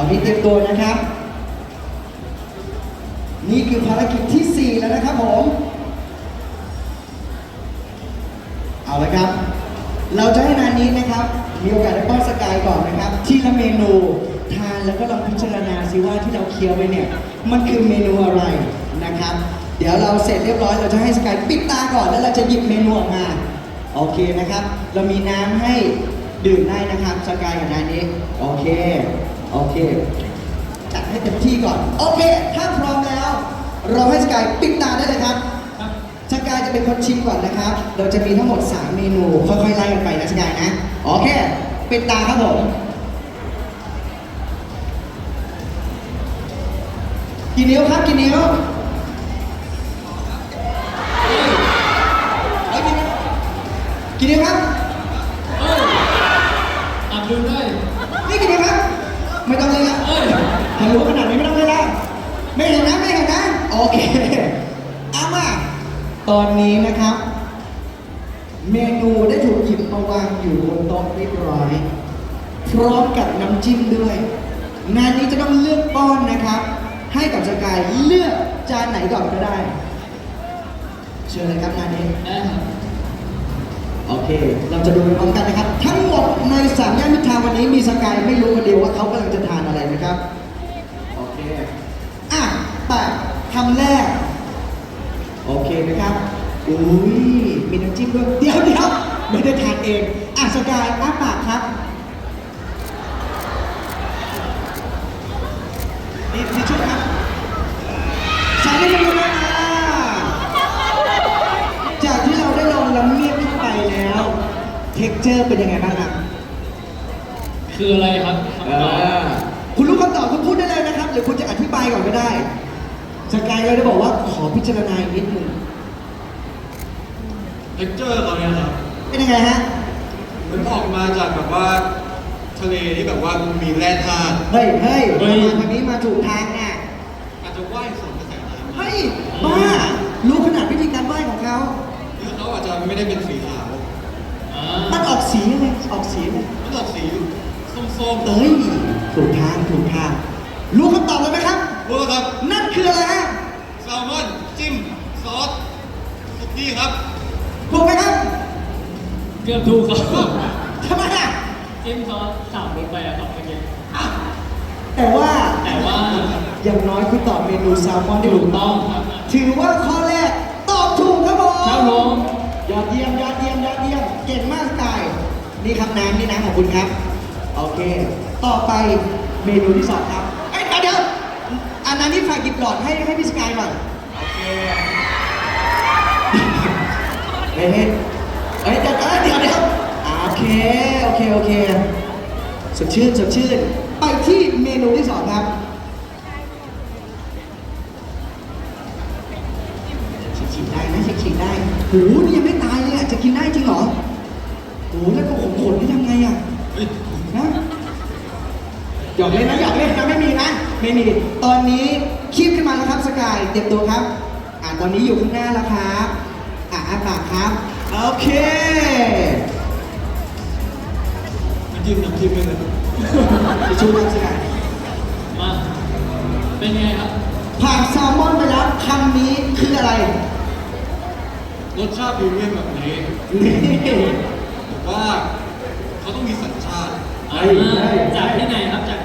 อนนี้เตรียมตัวนะครับ นี่คือภารกิจที่ 4 แล้วนะครับผม เอาละครับ เราจะให้นานนี้นะครับ มีโอกาสได้ป้อนสกายก่อนนะครับ ที่ละเมนูทานแล้วก็ลองพิจารณาซิว่าที่เราเคี้ยวไปเนี่ย มันคือเมนูอะไรนะครับ เดี๋ยวเราเสร็จเรียบร้อยเราจะให้สกายปิดตาก่อนแล้วเราจะหยิบเมนูออกมา โอเคนะครับ เรามีน้ำให้ดื่มได้นะครับสกายกับนานี้ โอเค โอเค จัดให้เต็มที่ก่อน โอเค ถ้าพร้อมแล้ว เราให้สกายปิดตาได้เลยครับสกายจะเป็นคนชิมก่อนนะครับ เราจะมีทั้งหมด 3 เมนู ค่อยๆไล่กันไปนะสกายนะ โอเค ปิดตาครับผมกี่นิ้วครับกี่นิ้อ้ยกี่นิ้วกี่นิ้วครับ เอ้ยอับดุลด้วย นี่กี่นิ้วครับ ไม่ต้องเลยครับ เอ้ ยถ้ารู้ขนาดนี้ไม่ต้องเลยแล้วไม่เห็นนะไม่เห็นนะโอเคเอามาตอนนี้นะครับ เมนูได้ถูกหยิบมาวางอยู่บนโต๊ะเรียบร้อย พร้อมกับน้ำจิ้มด้วย งานนี้จะต้องเลือกป้อนนะครับ ให้กับสกายเลือกจานไหนก่อนก็ได้ เชิญเลยครับงานนี้โอเค เราจะดูพร้อมกันนะครับ ทั้งหมดในสามย่านมิตรทาวน์วันนี้มีสกายไม่รู้คนเดียวว่าเขากำลังจะทานอะไรนะครับ คำแรก โอเคนะครับ อุ้ยมีน้ำจิ้มด้วยเดี๋ยวเดี๋ยวไม่ได้ทานเองอะสกายอ้าปากครับ นี่ทิชชู่ครับใส่ได้เลยนะอ่าจากที่เราได้ลองละเมียดเข้าไปแล้ว เท็กเจอร์เป็นยังไงบ้างครับ คืออะไรครับคำตอบ คุณรู้คำตอบคุณพูดได้เลยนะครับ หรือคุณจะอธิบายก่อนก็ได้ สกายก็ได้บอกว่าขอพิจารณาอีกนิดนึงเท็กเจอร์เขาเนี่ยครับเป็นยังไงฮะมันออกมาจากแบบว่าทะเลที่แบบว่ามีแร่ธาตุเฮ้ยเฮ้ยเฮ้ย มาทางนี้มาถูกทางน่ะอาจจะว่ายสวนกระแสน้ำเฮ้ยบ้ารู้ขนาดวิธีการไหว้ของเขา เนื้อเขาอาจจะไม่ได้เป็นสีขาวอ่ามันออกสีอะไรออกสีอะไรมันออกสีส้มๆ เอ้ยถูกทางถูกทางรู้คำตอบเลยไหมครับ รู้แล้วครับ นั่นคืออะไรฮะแซลมอนจิ้มซอสสุกี้ครับถูกไหมครับเกือบถูกครับทำไมอะจิ้มซอสสามรสไปอะครับเมื่อกี้แต่ว่าแต่ว่าอย่างน้อยคุณตอบเมนูแซลมอนได้ถูถูกกต้ต้อองงครับถือว่าข้อแรกตอบถูกครับผมครับผมยอดเยี่ยมยอดเยี่ยมยอดเยี่ยมเก่งมากสกายนี่ครับน้ำนี่น้ำของคุณครับ โอเค ต่อไปเมนูที่สองครับเอ้ยเดี๋ยว อันนั้นนี่ฝากหยิบหลอดให้ให้พี่สกายหน่อยโอเคเฮ้ยเฮ้ยเดี๋ยวเดี๋ยวเดี๋ยวโอเค โอเค โอเคสดชื่นสดชื่น ไปที่เมนูที่สองครับฉีกๆได้นะฉีกได้โหนี่ยังไม่ตายเลยอะจะกินได้จริงเหรอโหแล้วก็ขมขนนี่ทำไงอะ หยอกเล่นนะหยอกเล่นนะไม่มีนะไม่มีตอนนี้คีบขึ้นมาแล้วครับสกายเตรียมตัวครับอ่าตอนนี้อยู่ข้างหน้าแล้วครับอ่าอ้าปากครับโอเคน้ำจิ้มน้ำจิ้มด้วยนะจะชูครับสกายมาเป็นไงครับผ่านแซลมอนไปแล้วคำนี้คืออะไรรสชาติพรีเมียมแบบนี้นี่ผมว่าเขาต้องมีสัญชาติเฮ้ยเฮ้ยจากที่ไหนครับจาก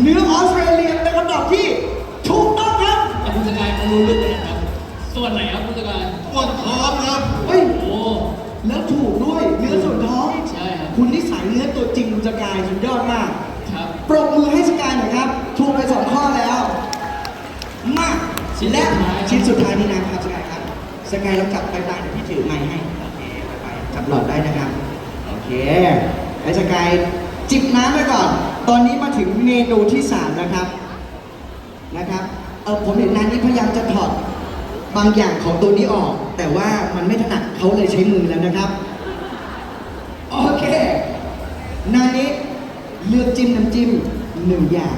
เนื้อออสเตรเลียเป็นคำตอบที่ถูกต้องครับ แต่คุณสกายเขารู้ลึกเลยนะครับ ส่วนไหนครับคุณสกายปวดท้องครับ เฮ้ย โอ้ แล้วถูกด้วยเนื้อส่วนท้อง ใช่ครับ คุณนิสัยเนื้อตัวจริงคุณสกายสุดยอดมาก ครับ ปรบมือให้สกายหน่อยครับ ถูกไปสองข้อแล้ว มากชิ้นสุและดท้ายชิ้นสุดท้ายนี่นะครับสกายครับ สกายเราจับไปตาเดี๋ยวพี่ถือไม้ให้ โอเคไปจับหลอดได้นะครับ โอเคไอ้สกายจิบน้ำไปก่อน ตอนนี้มาถึงเมนูที่สามนะครับนะครับเออผมเห็นนานนี้พยายามจะถอดบางอย่างของตัวนี้ออก แต่ว่ามันไม่ถนัดเขาเลยใช้มือแล้วนะครับ โอเคนานี้เลือกจิ้มน้ำจิ้มหนึ่งอย่าง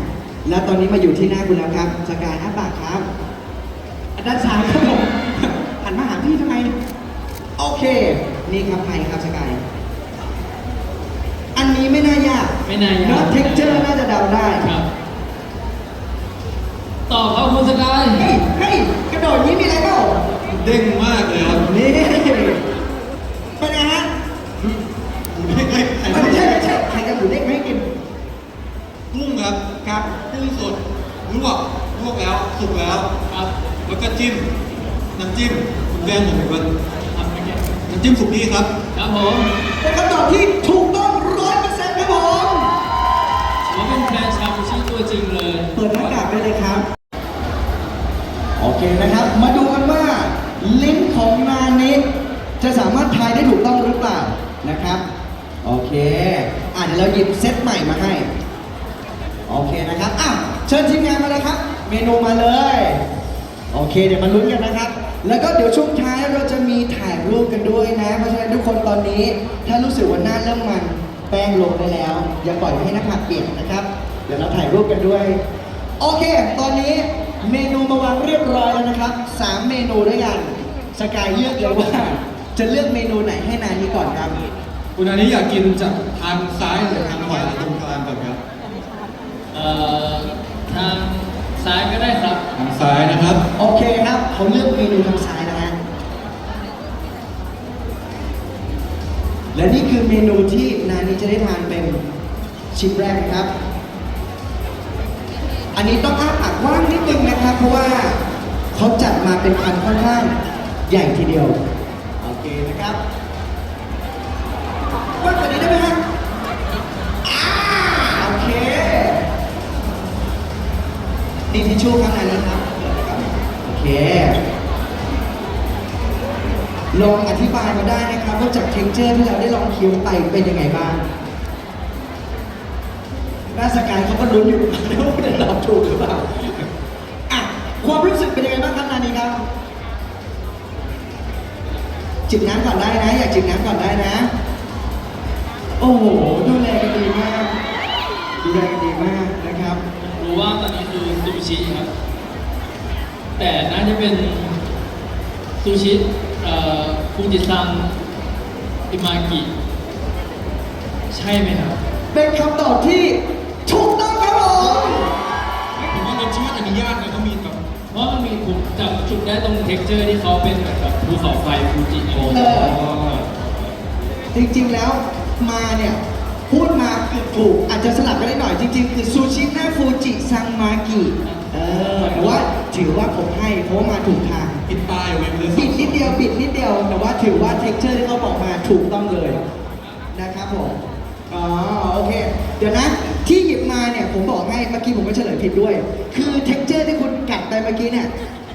แล้วตอนนี้มาอยู่ที่หน้าคุณแล้วครับสกายอ้าปากครับอะด้านซ้ายครับผมหันมาหาพี่ทำไม โอเค นี่ครับไมค์ครับสกาย นนี้ไม่น่ายากไม่น่ายากเนอะเท็กเจอร์น่าจะเดาได้ครับตอบครับคุณสกายเฮ้ยเฮ้ยกระโดดนี้มีอะไรเปล่าเด้งมากเลยครับนี่เป็นไงฮะไม่ใช่ไข่ไม่ใช่ไม่ใช่ใครจะหมูเด้งไม่ให้กินกุ้งครับครับกุ้งสดลวกลวกแล้วสุกแล้วครับแล้วก็จิ้มน้ำจิ้มคุณแบงผมเป็นทำไปแค่น้ำจิ้มสุกี้ครับครับผมเป็นคำตอบที่ถูก จริงเลย เปิดหน้ากากได้เลยครับ โอเคนะครับ มาดูกันว่าลิ้นของนานิจะสามารถทายได้ถูกต้องหรือเปล่านะครับ โอเคอะเดี๋ยวเราหยิบเซตใหม่มาให้ โอเคนะครับอะเชิญทีมงานมาเลยครับ เมนูมาเลย โอเค เดี๋ยวมาลุ้นกันนะครับ แล้วก็เดี๋ยวช่วงท้ายเราจะมีถ่ายรูปกันด้วยนะ เพราะฉะนั้นทุกคนตอนนี้ ถ้ารู้สึกว่าหน้าเริ่มมันแป้งลงได้แล้ว อย่าปล่อยให้หน้าผากเปียกนะครับ เดี๋ยวเราถ่ายรูปกันด้วย โอเค ตอนนี้เมนูมาวางเรียบร้อยแล้วนะครับสามเมนูด้วยกัน สกายเลือกเลยว่า จะเลือกเมนูไหนให้นานี้ก่อนครับคุณอันนี้อยากกินจากทางซ้ายหรือทางขวาตรงกลางก่อนครับเอ่อทางซ้ายก็ได้ครับทางซ้ายนะครับ โอเคครับเขาเลือกเมนูทางซ้ายนะฮะและนี่คือเมนูที่นานี้จะได้ทานเป็นชิ้นแรกนะครับ อันนี้ต้องอ้าปากกว้างนิดนึงนะครับ เพราะว่าเขาจัดมาเป็นคันค่อนข้างใหญ่ทีเดียว โอเคนะครับกว้างกว่านี้ได้ไหมฮะอ่าโอเคนี่ทิชชู่ครับนนี้ครับเปิดเลยครับโอเคลองอธิบายมาได้นะครับว่าจากเท็กเจอร์ที่เราได้ลองเคี้ยวไปเป็นยังไงบ้าง หน้าสกายเขาก็ลุ้นอยู่ว่าจะตอบถูกหรือเปล่าอะความรู้สึกเป็นยังไงบ้างครับนานีครับจิบน้ำก่อนได้นะ อยากจิบน้ำก่อนได้นะ โอ้โหดูแลกันดีมากดูแลกันดีมากนะครับ รู้ว่าตอนนี้คือซูชิครับ แต่น่าจะเป็นซูชิเอ่อฟูจิซังอิมากิ ใช่ไหมครับ เป็นคำตอบที่ ผมว่ารสชาติอันนี้ยากนะเขามีแบบเพราะมันมีผมจับจุดได้ตรงเท็กเจอร์ที่เขาเป็นเหมือนแบบภูเขาไฟฟูจิโอเออ จริงๆแล้วมาเนี่ย พูดมาเกือบถูกอาจจะสลับกันได้หน่อยจริงๆ คือซูชิหน้าฟูจิซังมากิเออแต่ว่าถือว่าผมให้เพราะว่ามาถูกทาง ปิดป้ายไว้เลยบิดนิดเดียวบิดนิดเดียว แต่ว่าถือว่าเท็กเจอร์ที่เขาบอกมาถูกต้องเลยนะครับผม อ๋อ โอเค เดี๋ยวนะ ที่หยิบมาเนี่ยผมบอกให้เมื่อกี้ผมก็เฉลยผิดด้วย คือเท็กเจอร์ที่คุณกัดไปเมื่อกี้เนี่ย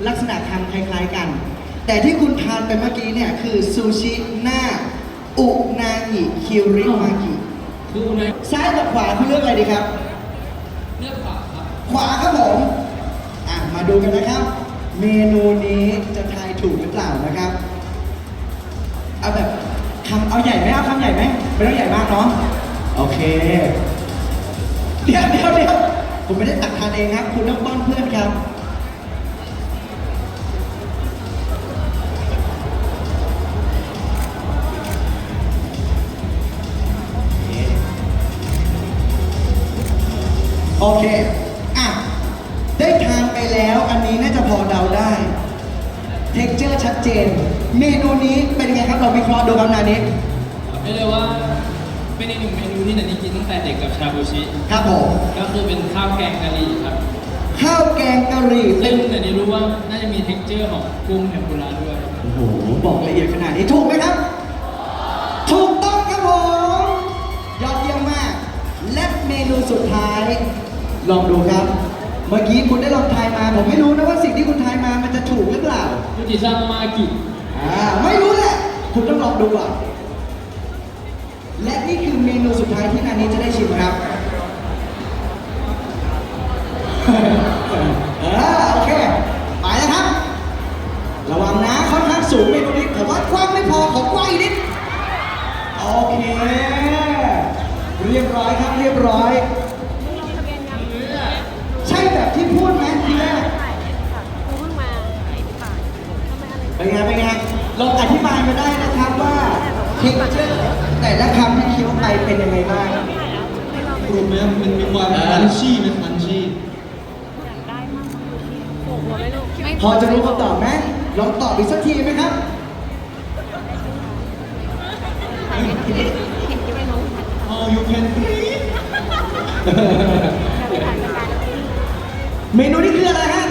ลักษณะทำคล้ายๆกัน แต่ที่คุณทานไปเมื่อกี้เนี่ยคือซูชิหน้าอุนางิคิริมากิคือในซ้ายกับขวาคุณเลือกอะไรดีครับ เลือกขวาครับขวาครับผมอะมาดูกันนะครับ เมนูนี้จะทายถูกหรือเปล่านะครับเอาแบบคำเอาใหญ่ไหมเอาคำใหญ่ไหมไม่ต้องใหญ่มากเนาะโอเค เดี๋ยวเดี๋ยวเดี๋ยวผมไม่ได้ตักทานเองครับ คุณต้องป้อนเพื่อนครับ โอเค อะ ได้ทานไปแล้ว อันนี้น่าจะพอเดาได้ เท็กเจอร์ชัดเจน เมนูนี้เป็นไงครับ เราวิเคราะห์ดูครับนานี้ไม่เลยว่า เป็นอีกหนึ่งเมนูที่นันนี่กินตั้งแต่เด็กกับชาบูชิ ครับผมก็คือเป็นข้าวแกงกะหรี่ครับข้าวแกงกะหรี่ซึ่งนันนี่รู้ว่าน่าจะมีเท็กเจอร์ของกุ้งเทมปุระด้วย โอ้โหบอกละเอียดขนาดนี้ถูกไหมครับ ถูกต้องครับผมยอดเยี่ยมมาก และเมนูสุดท้าย ลองดูครับ เมื่อกี้คุณได้ลองทายมาผมไม่รู้นะว่าสิ่งที่คุณทายมามันจะถูกหรือเปล่าฟูจิซังมากิ อ่าไม่รู้แหละ คุณต้องลองดูก่อน และนี่คือเมนูสุดท้ายที่นานี้จะได้ชิมครับเออโอเคไปแล้วครับ ระวังนะค่อนข้างสูงเมนูนี้ผมว่ากว้างไม่พอขอกว้างอีกนิด โอเค เรียบร้อยครับเรียบร้อย เคี้ยวไปเป็นยังไงบ้างกรุบไหมครับมันมีความอ่าคันชี่ไหมคันชี่พอจะรู้คำตอบไหมลองตอบอีกสักทีไหมครับอ๋อ you can breathe เมนูนี้คืออะไรฮะ